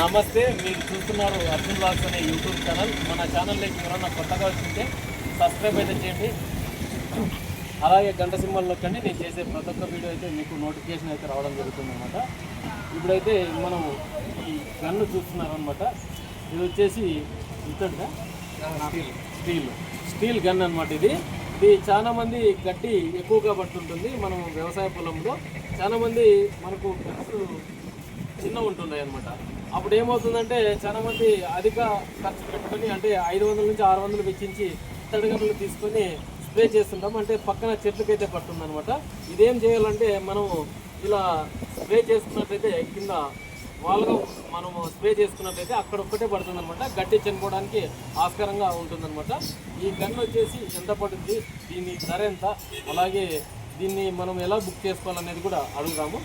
నమస్తే మీరు చూస్తున్నారు అర్జున్ బ్లాగ్స్ అనే యూట్యూబ్ ఛానల్. మన ఛానల్లోకి ఎవరన్నా కొత్తగా వచ్చింటే సబ్స్క్రైబ్ అయితే చేయండి. అలాగే గంట సింబల్ నొక్కండి. నేను చేసే ప్రతి ఒక్క వీడియో అయితే మీకు నోటిఫికేషన్ అయితే రావడం జరుగుతుంది అనమాట ఇప్పుడైతే మనం ఈ గన్ను చూస్తున్నారు అనమాట ఇది వచ్చేసి ఇతడుగా స్టీల్. స్టీల్. గన్ అన్నమాట ఇది. ఇది చాలా మంది గట్టి ఎక్కువగా పడుతుంటుంది. మనం వ్యవసాయ పొలంలో చాలా మంది మనకు ఖర్చు చిన్న ఉంటున్నాయి అనమాట అప్పుడు ఏమవుతుందంటే చాలా మంది అధిక ఖర్చు పెట్టుకొని అంటే ఐదు వందల నుంచి ఆరు వందలు వెచ్చించి తడిగడ్డలు తీసుకొని స్ప్రే చేస్తుంటాం. అంటే పక్కన చెట్లకైతే పడుతుంది అనమాట ఇదేం చేయాలంటే మనం ఇలా స్ప్రే చేసుకున్నట్లయితే కింద వాళ్ళగా మనము స్ప్రే చేసుకున్నట్లయితే అక్కడ ఒక్కటే పడుతుంది అనమాట గడ్డి చనిపోవడానికి ఆస్కారంగా ఉంటుందన్నమాట. ఈ గన్ వచ్చేసి ఎంత పడుతుంది దీని ధర ఎంత అలాగే దీన్ని మనం ఎలా బుక్ చేసుకోవాలనేది కూడా అడుగుదాము.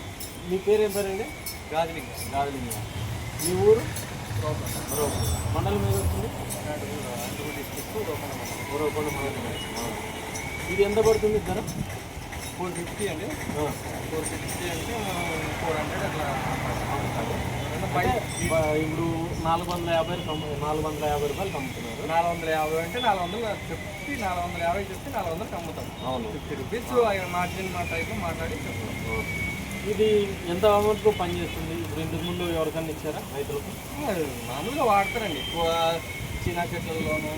మీ పేరు ఏం పేరండి? గాజులింగ. గాలిలింగ మీ ఊరు. మండలం ఏది వస్తుంది? మండలం. ఇది ఎంత పడుతుంది ధర ఫోర్ ఫిఫ్టీ అండి. ఫోర్ ఫిఫ్టీ అంటే ఫోర్ హండ్రెడ్ అట్లా. ఇప్పుడు నాలుగు వందల యాభై నాలుగు వందల యాభై రూపాయలు అమ్ముతున్నారు నాలుగు వందల యాభై అంటే నాలుగు వందలు చెప్తే నాలుగు వందల యాభై చెప్తే నాలుగు వందలకు అమ్ముతాం అవును. ఫిఫ్టీ రూపీస్ మార్జిన్ మా టైప్లో మాట్లాడి చెప్తాం. ఇది ఎంత అమౌంట్కు పనిచేస్తుంది? ఇప్పుడు ఇంతకు ముందు ఎవరికన్నా ఇచ్చారా రైతులకు? మామూలుగా వాడతారండి. ఎక్కువ చిన్న చెట్లలోనూ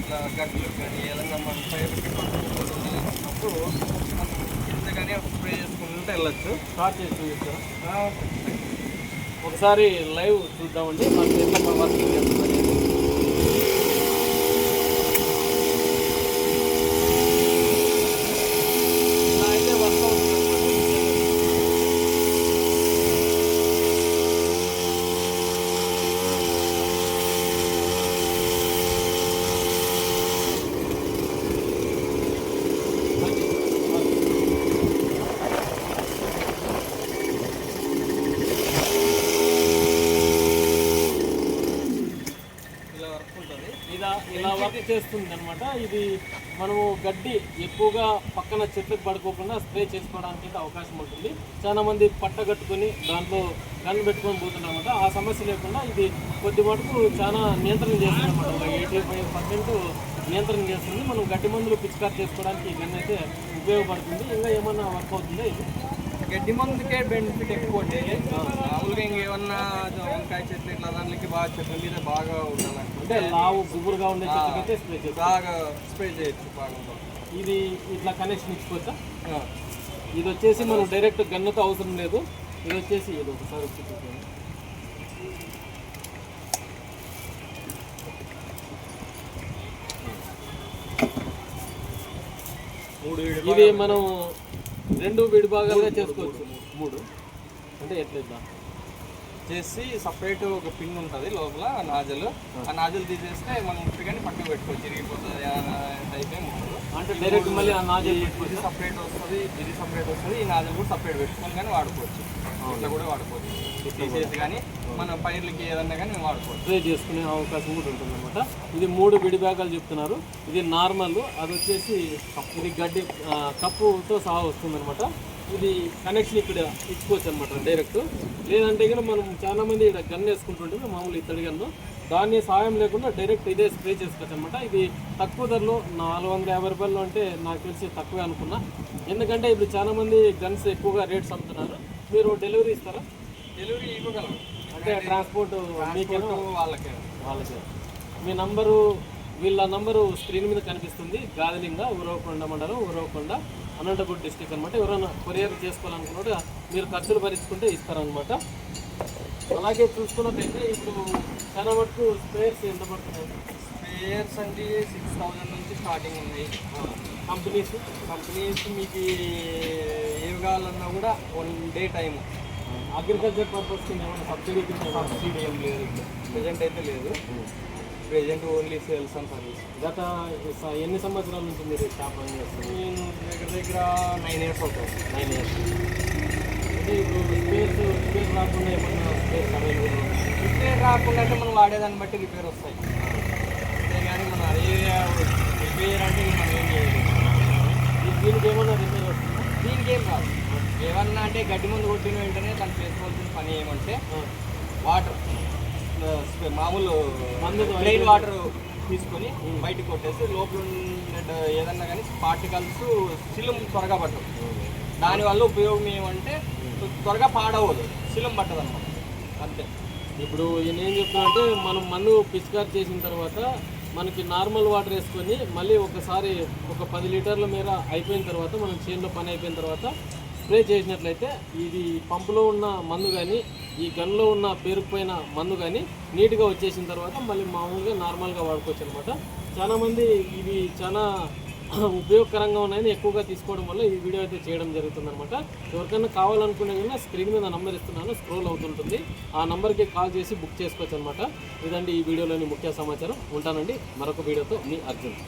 ఇట్లా గడ్డలు కానీ ఏదన్నా మన పైరు కింద కానీ స్ప్రే చేసుకుంటే వెళ్ళొచ్చు. స్టార్ట్ చేసి చూపిస్తారా? ఒకసారి లైవ్ చూద్దామండి. మనకి ఎంత వర్క్ చేస్తుంది ఇలా అయితే వర్క్ అవుతుంది ఇలా వర్క్ ఉంటుంది ఇలా చేస్తుంది అనమాట ఇది మనము గడ్డి ఎక్కువగా పక్కన చెట్లకు పడుకోకుండా స్ప్రే చేసుకోవడానికి అవకాశం ఉంటుంది. చాలా మంది పట్ట కట్టుకొని దాంట్లో గన్ పెట్టుకొని పోతున్నారు అనమాట ఆ సమస్య లేకుండా ఇది కొద్ది మటుకు చాలా నియంత్రణ చేస్తుంది అనమాట ఒక ఎయిటీ ఫైవ్ పర్సెంట్ నియంత్రణ చేస్తుంది. మనం గడ్డి మందులు పిచికారి చేసుకోవడానికి ఈ గన్ అయితే ఉపయోగపడుతుంది. ఇంకా ఏమన్నా వర్క్ అవుతుందో ఇది? గడ్డి మందుకే బెనిఫిట్ ఎక్కువ అండి. మామూలుగా ఇంకేమన్నా వంకాయ చెట్లు ఇట్లా దానికి బాగా చెట్ల మీద బాగా ఉండాలంటే లావు గుబురుగా ఉండే చెట్లకైతే స్ప్రే చేస్తాం బాగా స్ప్రే చేయొచ్చు బాగా. ఇది ఇట్లా కనెక్షన్ ఇచ్చుకోవచ్చా. ఇది వచ్చేసి మనం డైరెక్ట్ గన్నుతో అవసరం లేదు. ఇది వచ్చేసి ఇది ఒకసారి వచ్చి ఇది మనం రెండు విడిభాగాలుగా చేసుకోవచ్చు. మూడు. అంటే ఎట్లా ఇట్లా చేసి సపరేట్ ఒక పిన్ ఉంటుంది లోపల నాజల్. ఆ. నాజల్ తీసేస్తే మనం కానీ పక్కన పెట్టుకోవచ్చు. ఏం ఉండదు. అంటే డైరెక్ట్ మళ్ళీ ఆ నాజల్ సపరేట్ వస్తుంది ఇది సపరేట్ వస్తుంది ఈ నాజల్ కూడా సపరేట్ పెట్టుకొని కానీ వాడుకోవచ్చు. ఇట్లా కూడా వాడుకోవచ్చు. తీసేసి కానీ మన పైర్లకి ఏదన్నా కానీ వాడుకోవచ్చు. స్ప్రే చేసుకునే అవకాశం కూడా ఉంటుందన్నమాట. ఇది మూడు విడిభాగాలు చెప్తున్నారు. ఇది నార్మల్ అది వచ్చేసి ఇది గడ్డి కప్పుతో సహా వస్తుందన్నమాట. ఇది కనెక్షన్ ఇక్కడ ఇచ్చుకోవచ్చు అనమాట డైరెక్ట్ లేదంటే కనుక మనం చాలా మంది ఇక్కడ గన్ వేసుకుంటుంటే మామూలు ఇత్తడి గన్ను దాన్ని సాయం లేకుండా డైరెక్ట్ ఇదే స్ప్రే చేసుకోవచ్చు అనమాట ఇది తక్కువ ధరలో నాలుగు వందల యాభై రూపాయలు అంటే నాకు తెలిసి తక్కువే అనుకున్నా. ఎందుకంటే ఇప్పుడు చాలామంది గన్స్ ఎక్కువగా రేట్స్ అమ్ముతున్నారు. మీరు డెలివరీ ఇస్తారా? డెలివరీ ఇవ్వగలం అంటే ట్రాన్స్పోర్ట్ మీకేనా? వాళ్ళకే. వాళ్ళకి. మీ నంబరు వీళ్ళ నంబరు స్క్రీన్ మీద కనిపిస్తుంది. గాదిలింగ ఉరవకొండ మండలం ఉరవకొండ అనంతపురం డిస్టిక్ అనమాట ఎవరైనా కొరియర్ చేసుకోవాలనుకున్నట్టు మీరు ఖర్చులు భరించుకుంటే ఇస్తారనమాట అలాగే చూసుకున్నట్టయితే ఇప్పుడు చాలా మటుకు స్పేర్స్ ఎంత పడుతున్నాయి? స్పేయర్స్ అంటే సిక్స్ థౌజండ్ నుంచి స్టార్టింగ్ ఉన్నాయి. కంపెనీస్ కంపెనీస్ మీకు ఏవి కావాలన్నా కూడా one day time agriculture purpose ఏమైనా సబ్సిడీ కింద సబ్సిడీ ఏం లేదు ప్రజెంట్ అయితే లేదు. Present only sales and service గత ఎన్ని సంవత్సరాల నుంచి మీరు షాప్ రన్ చేస్తున్నారు? నేను దగ్గర దగ్గర నైన్ ఇయర్స్ అవుతుంది. నైన్ ఇయర్స్ అంటే ఇప్పుడు స్పేస్ రాకుండా ఏమన్నా అవైలబుల్ రిపేర్ రాకుండా అంటే మనం వాడేదాన్ని బట్టి రిపేర్ వస్తాయి. రిపేర్ అంటే మనం ఏం చేయలేదు దీనికి ఏమన్నా రిపేర్ వస్తుందా దీనికి ఏం కాదు ఏమన్నా అంటే గడ్డి ముందు కొట్టిన వెంటనే తను చేసుకోవాల్సిన పని ఏమంటే వాటర్ మామూలు మందుతో ప్లెయిన్ వాటర్ తీసుకొని బయటకు కొట్టేసి లోపల ఉండే ఏదన్నా కానీ పార్టికల్స్ సిలం త్వరగా పట్టదు దానివల్ల ఉపయోగం ఏమంటే త్వరగా పాడవదు సిలం పట్టదు అనమాట అంతే ఇప్పుడు నేను ఏం చెప్తున్నా అంటే మనం మందు పిచికారి చేసిన తర్వాత మనకి నార్మల్ వాటర్ వేసుకొని మళ్ళీ ఒకసారి ఒక పది లీటర్ల మేర అయిపోయిన తర్వాత మనం చేనులో పని అయిపోయిన తర్వాత స్ప్రే చేసినట్లయితే ఇది పంపులో ఉన్న మందు కానీ ఈ గన్లో ఉన్న పేరుకుపోయిన మందు కానీ నీట్గా వచ్చేసిన తర్వాత మళ్ళీ మామూలుగా నార్మల్గా వాడుకోవచ్చు అనమాట చాలామంది ఇవి చాలా ఉపయోగకరంగా ఉన్నాయని ఎక్కువగా తీసుకోవడం వల్ల ఈ వీడియో అయితే చేయడం జరుగుతుంది అనమాట ఎవరికైనా కావాలనుకునే కన్నా స్క్రీన్ మీద నంబర్ ఇస్తున్నాను స్క్రోల్ అవుతుంటుంది. ఆ నంబర్కి కాల్ చేసి బుక్ చేసుకోవచ్చు అనమాట ఇదండి ఈ వీడియోలోని ముఖ్య సమాచారం. ఉంటానండి మరొక వీడియోతో మీ అర్జున్.